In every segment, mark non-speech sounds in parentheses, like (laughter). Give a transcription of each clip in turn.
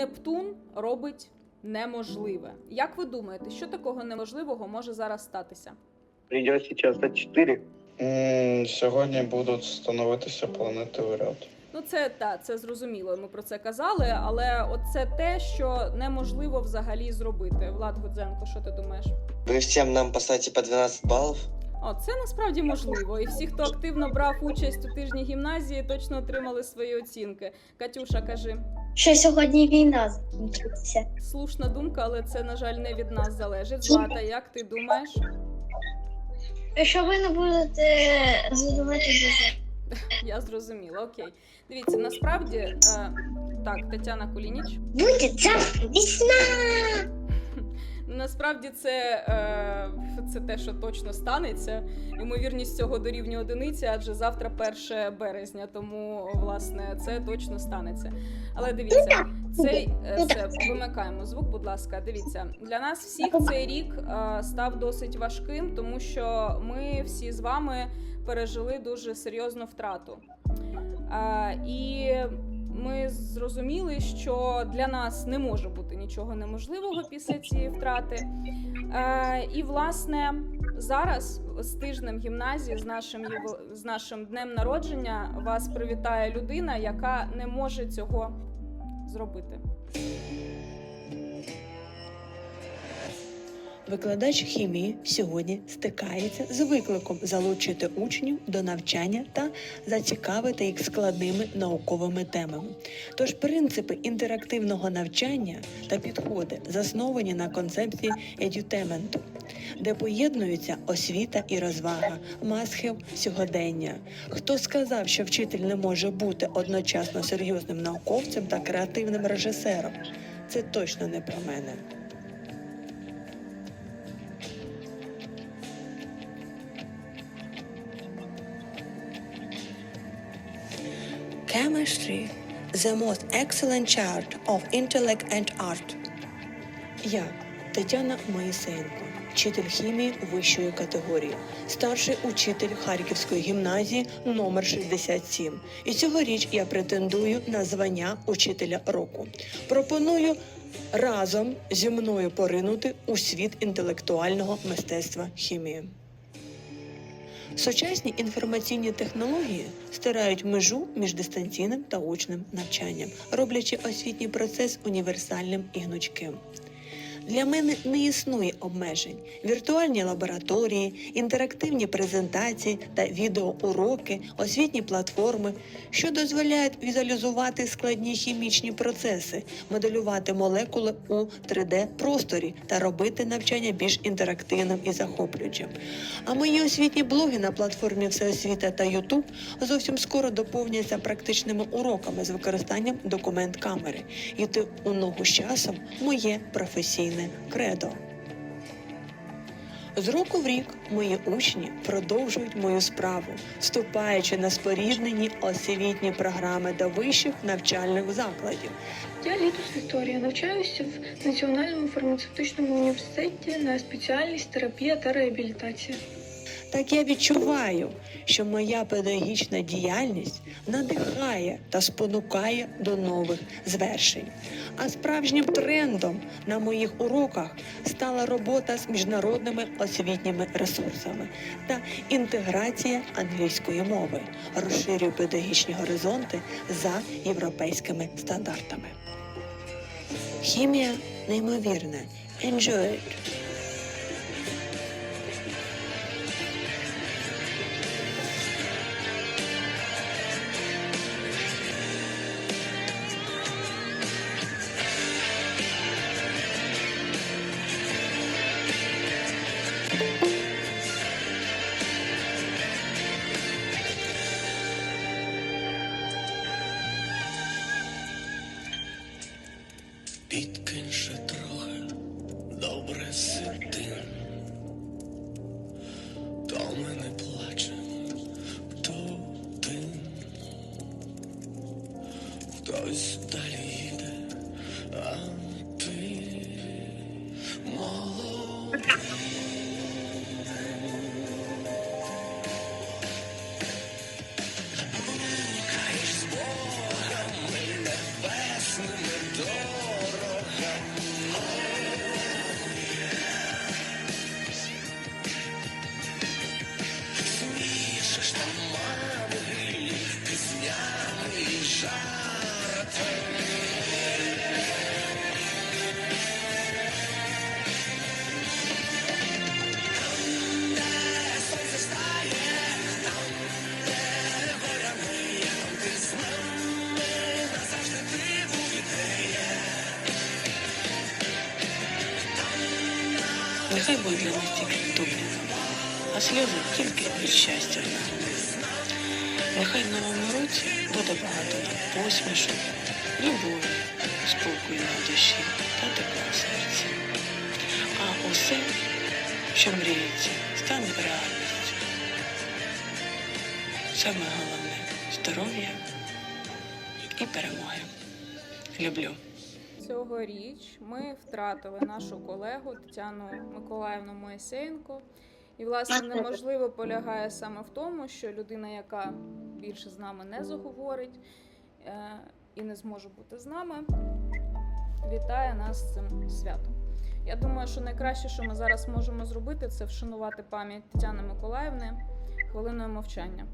Нептун робить неможливе. Як ви думаєте, що такого неможливого може зараз статися? Придет сейчас А4. М, Сьогодні будуть становитися планети в ряд. Ну, це та це зрозуміло. Ми про це казали, але от це те, що неможливо взагалі зробити. Влад Гудзенко, що ти думаєш? Вы всем нам поставите по 12 баллов? О, це насправді можливо. І всі, хто активно брав участь у тижні гімназії, точно отримали свої оцінки. Катюша, кажи, Що сьогодні війна закінчиться. слушна думка, але це, на жаль, не від нас залежить. Злата, як ти думаєш? Що ви не будете задавати дуже? (laughs) Я зрозуміла, окей. Дивіться, насправді е, так, Тетяна Кулініч. Буде завтра весна! Насправді це, е, це те, що точно станеться. Ймовірність цього дорівнює одиниці, адже завтра 1 березня, тому власне це точно станеться. Але дивіться, цей все, вимикаємо звук, будь ласка. Дивіться, для нас всіх цей рік е, став досить важким, тому що ми всі з вами пережили дуже серйозну втрату. Е, і ми зрозуміли, що для нас не може бути нічого неможливого після цієї втрати. Е, і власне зараз з тижнем гімназії, з нашим з нашим днем народження, вас привітає людина, яка не може цього зробити. Викладач хімії сьогодні стикається з викликом залучити учнів до навчання та зацікавити їх складними науковими темами. Тож принципи інтерактивного навчання та підходи засновані на концепції едютементу, де поєднуються освіта і розвага, масхів сьогодення. Хто сказав, що вчитель не може бути одночасно серйозним науковцем та креативним режисером? Це точно не про мене. Chemistry the most excellent chart of intellect and art. Я Тетяна Моїсеєнко, вчитель хімії вищої категорії, старший учитель Харківської гімназії номер 67. І цьогоріч я претендую на звання учителя року. Пропоную разом зі мною поринути у світ інтелектуального мистецтва хімії. Сучасні інформаційні технології стирають межу між дистанційним та очним навчанням, роблячи освітній процес універсальним і гнучким. Для мене не існує обмежень. Віртуальні лабораторії, інтерактивні презентації та відеоуроки, освітні платформи, що дозволяють візуалізувати складні хімічні процеси, моделювати молекули у 3D-просторі та робити навчання більш інтерактивним і захоплюючим. А мої освітні блоги на платформі Всеосвіта та Ютуб зовсім скоро доповняться практичними уроками з використанням документ камери. Йти у ногу з часом моє професійне кредо. З року в рік мої учні продовжують мою справу, вступаючи на споріднені освітні програми до вищих навчальних закладів. Я Літус Вікторія, навчаюся в Національному фармацевтичному університеті на спеціальність терапія та реабілітація. Так я відчуваю, що моя педагогічна діяльність надихає та спонукає до нових звершень. А справжнім трендом на моїх уроках стала робота з міжнародними освітніми ресурсами та інтеграція англійської мови, розширюю педагогічні горизонти за європейськими стандартами. Хімія неймовірна. Enjoy it! Нехай буде для нас тільки добре, а сльози тільки від щастя. Нехай в новому році буде багато посмішок, любові, спокою на душі та тепла в серці. А усе, що мріється, стане реальністю. Саме головне здоров'я і перемоги. Люблю. Цьогоріч ми втратили нашу колегу Тетяну Миколаївну Моїсеєнко. І, власне, неможливо полягає саме в тому, що людина, яка більше з нами не заговорить е, і не зможе бути з нами, вітає нас цим святом. Я думаю, що найкраще, що ми зараз можемо зробити, це вшанувати пам'ять Тетяни Миколаївни хвилиною мовчання.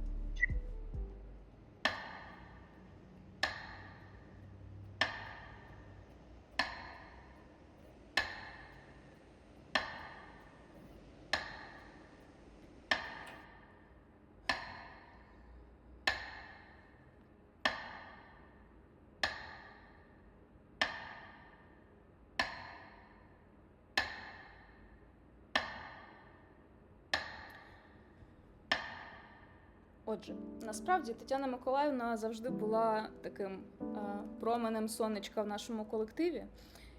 Отже, насправді Тетяна Миколаївна завжди була таким е, променем сонечка в нашому колективі.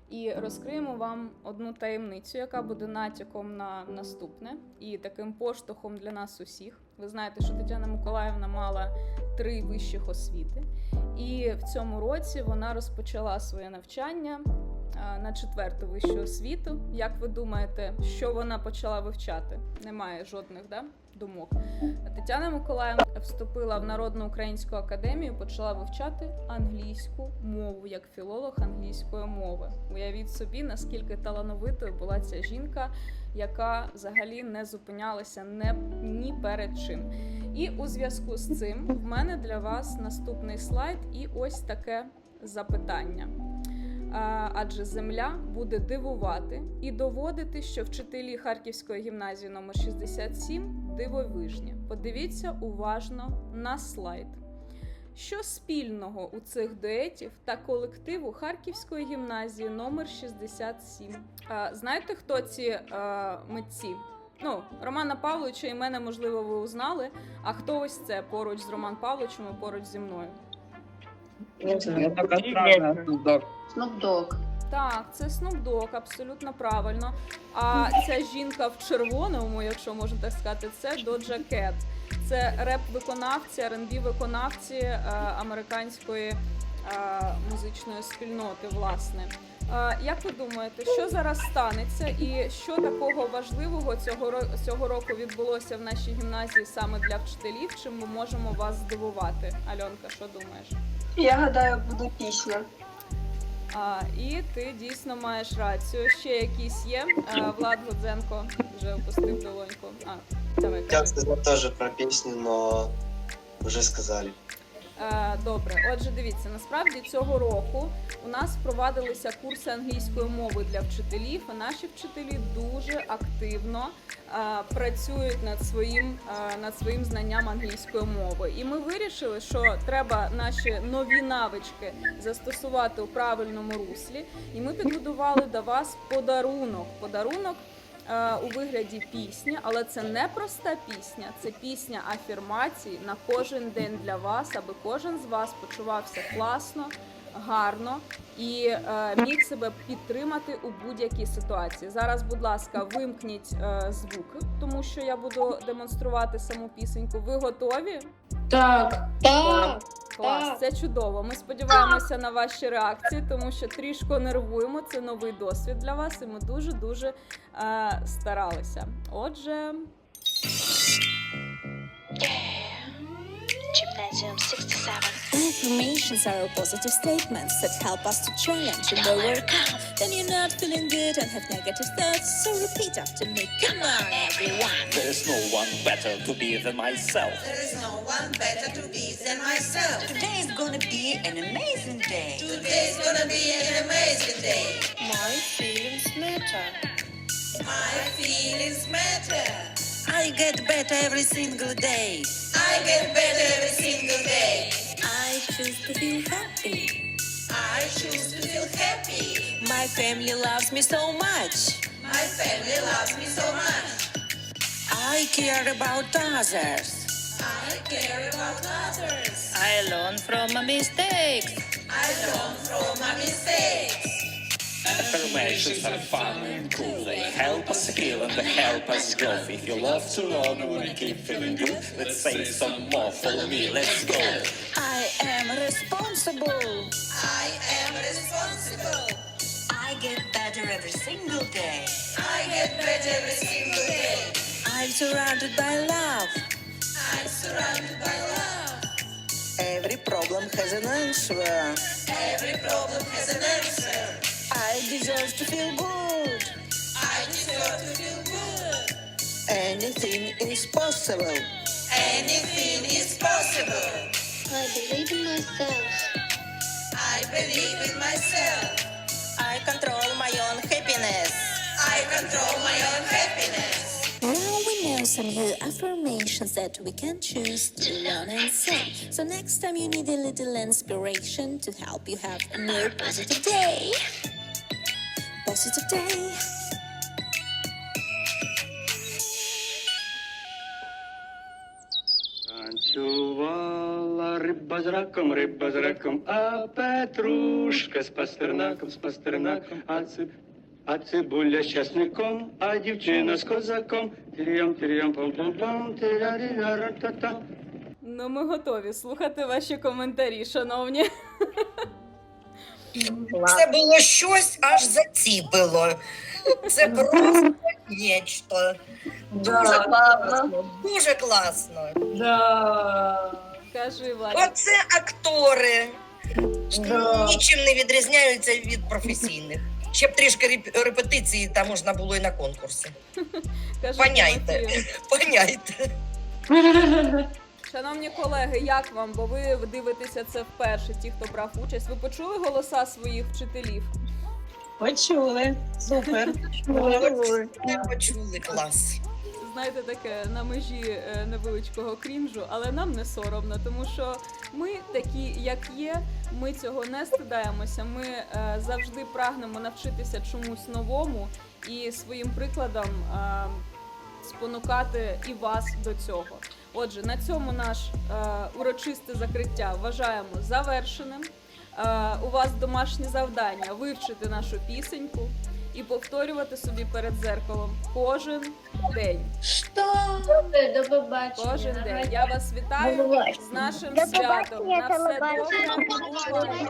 І розкриємо вам одну таємницю, яка буде натяком на наступне і таким поштовхом для нас усіх. Ви знаєте, що Тетяна Миколаївна мала три вищих освіти, і в цьому році вона розпочала своє навчання на четверту вищу освіту. Як ви думаєте, що вона почала вивчати? Немає жодних да, думок. Тетяна Миколаївна вступила в Народну українську академію, почала вивчати англійську мову як філолог англійської мови. Уявіть собі, наскільки талановитою була ця жінка, яка взагалі не зупинялася не, ні перед чим. І у зв'язку з цим в мене для вас наступний слайд і ось таке запитання. А, Адже земля буде дивувати і доводити, що вчителі Харківської гімназії номер 67 дивовижні. Подивіться уважно на слайд. Що спільного у цих дуетів та колективу Харківської гімназії номер 67? А, знаєте, хто ці е, митці? Ну, Романа Павловича і мене, можливо, ви узнали. А хто ось це поруч з Роман Павловичем і поруч зі мною? Snoop Dogg. Так, це Snoop Dogg, абсолютно правильно. А ця жінка в червоному, якщо можна так сказати, це Доджа Кет. Це реп-виконавці, R&B виконавці е, американської е, музичної спільноти, власне. Е, як ви думаєте, що зараз станеться, і що такого важливого цього ро- цього року відбулося в нашій гімназії саме для вчителів? Чим ми можемо вас здивувати? Альонка, що думаєш? Я гадаю, буде пісня. А, і ти дійсно маєш рацію. Ще якісь є. А, Влад Гудзенко вже опустив долоньку. А, давай. Я кажи. сказав теж про пісню, но вже сказали. Е, Добре, отже, дивіться, насправді цього року у нас впровадилися курси англійської мови для вчителів. і Наші вчителі дуже активно е, працюють над своїм е, над своїм знанням англійської мови. І ми вирішили, що треба наші нові навички застосувати у правильному руслі. І ми підготували до вас подарунок. Подарунок у вигляді пісні, але це не проста пісня, це пісня афірмацій на кожен день для вас, аби кожен з вас почувався класно, гарно і е, міг себе підтримати у будь-якій ситуації. Зараз, будь ласка, вимкніть е, звуки, тому що я буду демонструвати саму пісеньку. Ви готові? Так. Так. Клас, це чудово. Ми сподіваємося на ваші реакції, тому що трішки нервуємо. Це новий досвід для вас, і ми дуже дуже е, старалися. Отже, Gymnasium 67. Affirmations are positive statements that help us to challenge and lower down. Then you're not feeling good and have negative thoughts, so repeat after me. Come on, everyone. There's no one better to be than myself. There's no one better to be than myself. Today is gonna be an amazing day. Today's gonna be an amazing day. My feelings matter. My feelings matter. I get better every single day. I get better every single day. I choose to feel happy. I choose to feel happy. My family loves me so much. My family loves me so much. I care about others. I care about others. I learn from my mistakes. I learn from my mistakes. Affirmations are fun and cool. They help us heal and they help us grow. If you love to learn and wanna keep feeling good, let's say some more. Follow me, let's go. I am responsible. I am responsible. I get better every single day. I get better every single day. I'm surrounded by love. I'm surrounded by love. Every problem has an answer. Every problem has an answer. I deserve to feel good. I deserve to feel good. Anything is possible. Anything is possible. I believe in myself. I believe in myself. I control my own happiness. I control my own happiness. Now we know some new affirmations that we can choose to learn and say. So next time you need a little inspiration to help you have a more positive day. Positive day. Танцювала риба з раком, риба з раком, а петрушка з пастернаком, з пастернаком, а ци... А цибуля з часником, а дівчина з козаком. Тиріям, тиріям, пам пам пам тирярі-ра-ра-та-та. Ну, ми готові слухати ваші коментарі, шановні. (laughs) Це було щось аж заціпило. Це просто нечто. Дуже Да, класно. Дуже класно. Да. Кажи. Оце актори. Да. Нічим не відрізняються від професійних. Ще б трішки реп- репетиції, там можна було і на конкурси. Кажи, Поняйте. Тимофію. Поняйте. (laughs) Шановні колеги, як вам? Бо ви дивитеся це вперше, ті, хто брав участь. Ви почули голоса своїх вчителів? Почули. Супер. Не почули клас. Знаєте, таке на межі е, невеличкого крінжу, але нам не соромно, тому що ми такі, як є. Ми цього не стидаємося. Ми е, завжди прагнемо навчитися чомусь новому і своїм прикладом е, спонукати і вас до цього. Отже, на цьому наш е, урочисте закриття вважаємо завершеним. Е, у вас домашнє завдання вивчити нашу пісеньку і повторювати собі перед зеркалом кожен день. До побачення. Кожен день. Я вас вітаю з нашим До святом. На все добре.